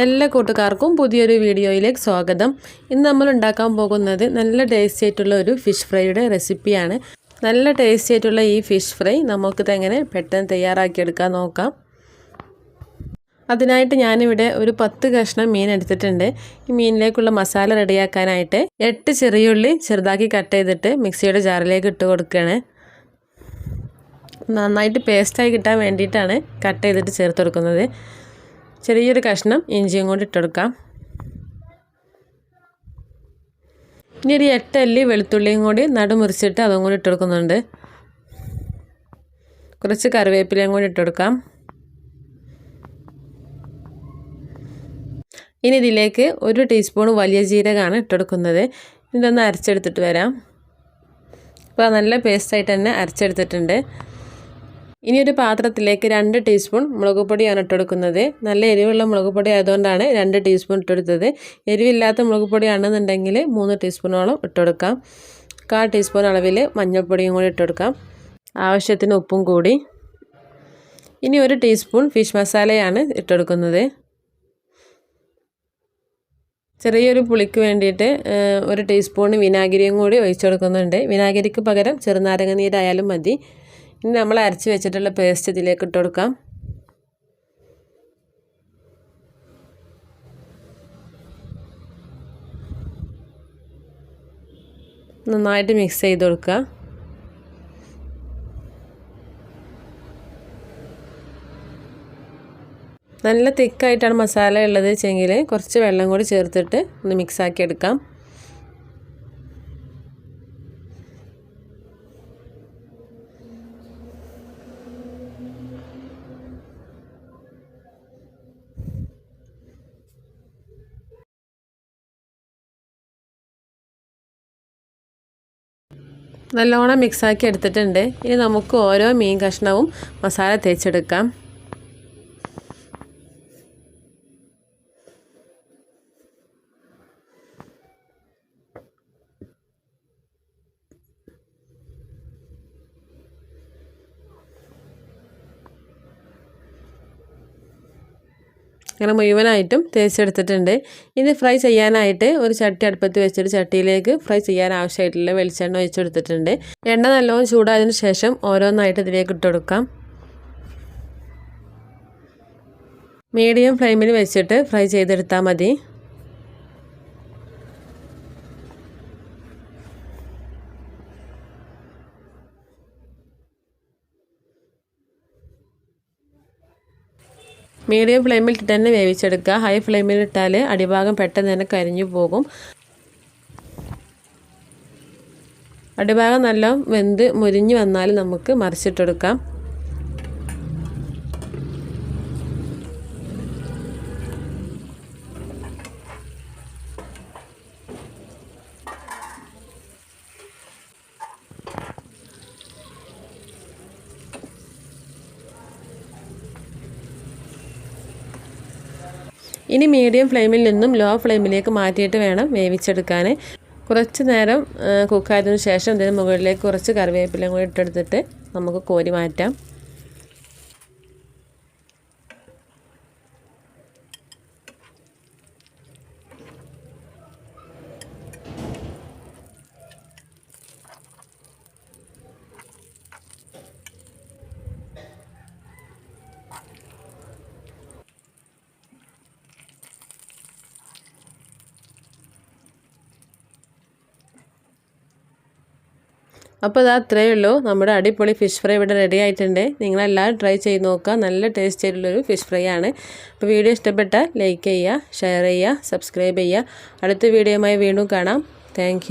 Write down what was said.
എല്ലാ കൂട്ടുകാർക്കും പുതിയൊരു വീഡിയോയിലേക്ക് സ്വാഗതം. ഇന്ന് നമ്മൾ ഉണ്ടാക്കാൻ പോകുന്നത് നല്ല ടേസ്റ്റി ആയിട്ടുള്ള ഒരു ഫിഷ് ഫ്രൈയുടെ റെസിപ്പിയാണ്. നല്ല ടേസ്റ്റി ആയിട്ടുള്ള ഈ ഫിഷ് ഫ്രൈ നമുക്കിത് എങ്ങനെ പെട്ടെന്ന് തയ്യാറാക്കിയെടുക്കാൻ നോക്കാം. അതിനായിട്ട് ഞാനിവിടെ ഒരു പത്ത് കഷ്ണം മീൻ എടുത്തിട്ടുണ്ട്. ഈ മീനിലേക്കുള്ള മസാല റെഡിയാക്കാനായിട്ട് എട്ട് ചെറിയുള്ളി ചെറുതാക്കി കട്ട് ചെയ്തിട്ട് മിക്സിയുടെ ജാറിലേക്ക് ഇട്ട് കൊടുക്കുകയാണ്. നന്നായിട്ട് പേസ്റ്റായി കിട്ടാൻ വേണ്ടിയിട്ടാണ് കട്ട് ചെയ്തിട്ട് ചേർത്ത് കൊടുക്കുന്നത്. ചെറിയൊരു കഷ്ണം ഇഞ്ചിയും കൂടി ഇട്ടെടുക്കാം. ഇനി ഒരു എട്ടല്ലി വെളുത്തുള്ളിയും കൂടി നടുമുറിച്ചിട്ട് അതും കൂടി ഇട്ടെടുക്കുന്നുണ്ട്. കുറച്ച് കറിവേപ്പിലയും കൂടി ഇട്ടെടുക്കാം. ഇനി ഇതിലേക്ക് ഒരു ടീസ്പൂൺ വലിയ ജീരകമാണ് ഇട്ടെടുക്കുന്നത്. ഇതൊന്ന് അരച്ചെടുത്തിട്ട് വരാം. അപ്പോൾ നല്ല പേസ്റ്റായിട്ട് തന്നെ അരച്ചെടുത്തിട്ടുണ്ട്. ഇനി ഒരു പാത്രത്തിലേക്ക് രണ്ട് ടീസ്പൂൺ മുളക് പൊടിയാണ് ഇട്ടെടുക്കുന്നത്. നല്ല എരിവുള്ള മുളക് പൊടി ആയതുകൊണ്ടാണ് രണ്ട് ടീസ്പൂൺ ഇട്ടെടുത്തത്. എരിവില്ലാത്ത മുളക് പൊടിയാണെന്നുണ്ടെങ്കിൽ മൂന്ന് ടീസ്പൂണോളം ഇട്ടെടുക്കാം. കാൽ ടീസ്പൂൺ അളവിൽ മഞ്ഞൾപ്പൊടിയും കൂടി ഇട്ടെടുക്കാം. ആവശ്യത്തിന് ഉപ്പും കൂടി. ഇനി ഒരു ടീസ്പൂൺ ഫിഷ് മസാലയാണ് ഇട്ടെടുക്കുന്നത്. ചെറിയൊരു പുളിക്ക് വേണ്ടിയിട്ട് ഒരു ടീസ്പൂൺ വിനാഗിരിയും കൂടി ഒഴിച്ചെടുക്കുന്നുണ്ട്. വിനാഗിരിക്ക് പകരം ചെറുനാരങ്ങ നീരായാലും മതി. ഇനി നമ്മൾ അരച്ച് വെച്ചിട്ടുള്ള പേസ്റ്റ് ഇതിലേക്ക് ഇട്ട് കൊടുക്കാം. നന്നായിട്ട് മിക്സ് ചെയ്ത് കൊടുക്കുക. നല്ല തിക്കായിട്ടാണ് മസാല ഉള്ളത് വെച്ചെങ്കിൽ കുറച്ച് വെള്ളം കൂടി ചേർത്തിട്ട് ഒന്ന് മിക്സാക്കി എടുക്കാം. നല്ലോണം മിക്സാക്കി എടുത്തിട്ടുണ്ട്. ഇനി നമുക്ക് ഓരോ മീൻ കഷ്ണവും മസാല തേച്ചെടുക്കാം. അങ്ങനെ മുഴുവനായിട്ടും തേച്ചെടുത്തിട്ടുണ്ട്. ഇനി ഫ്രൈ ചെയ്യാനായിട്ട് ഒരു ചട്ടി അടുപ്പത്ത് വെച്ചിട്ട് ചട്ടിയിലേക്ക് ഫ്രൈ ചെയ്യാൻ ആവശ്യമായിട്ടുള്ള വെളിച്ചെണ്ണ ഒഴിച്ചെടുത്തിട്ടുണ്ട് എണ്ണ നല്ലോണം ചൂടായതിന് ശേഷം ഓരോന്നായിട്ട് ഇതിലേക്ക് ഇട്ടുകൊടുക്കാം മീഡിയം ഫ്ലെയിമിൽ വെച്ചിട്ട് ഫ്രൈ ചെയ്തെടുത്താൽ മതി. മീഡിയം ഫ്ലെയിമിൽ തന്നെ വേവിച്ചെടുക്കുക. ഹൈ ഫ്ലെയിമിൽ ഇട്ടാൽ അടിഭാഗം പെട്ടെന്ന് തന്നെ കരിഞ്ഞു പോകും. അടിഭാഗം നല്ല വെന്ത് മുരിഞ്ഞു വന്നാൽ നമുക്ക് മറിച്ചിട്ടെടുക്കാം. ഇനി മീഡിയം ഫ്ലെയിമിൽ നിന്നും ലോ ഫ്ലെയിമിലേക്ക് മാറ്റിയിട്ട് വേണം വേവിച്ചെടുക്കാൻ കുറച്ച് നേരം കുക്കായതിനു ശേഷം ഇതിന് മുകളിലേക്ക് കുറച്ച് കറിവേപ്പിലയും കൂടി ഇട്ടെടുത്തിട്ട് നമുക്ക് കോരി മാറ്റാം. അപ്പോൾ അത് അത്രയേ ഉള്ളൂ. നമ്മുടെ അടിപൊളി ഫിഷ് ഫ്രൈ ഇവിടെ റെഡി ആയിട്ടുണ്ട്. നിങ്ങളെല്ലാവരും ട്രൈ ചെയ്ത് നോക്കുക. നല്ല ടേസ്റ്റ് ആയിട്ടുള്ളൊരു ഫിഷ് ഫ്രൈ ആണ്. അപ്പോൾ വീഡിയോ ഇഷ്ടപ്പെട്ട ലൈക്ക് ചെയ്യുക ഷെയർ ചെയ്യുക സബ്സ്ക്രൈബ് ചെയ്യുക. അടുത്ത വീഡിയോയുമായി വീണ്ടും കാണാം. താങ്ക്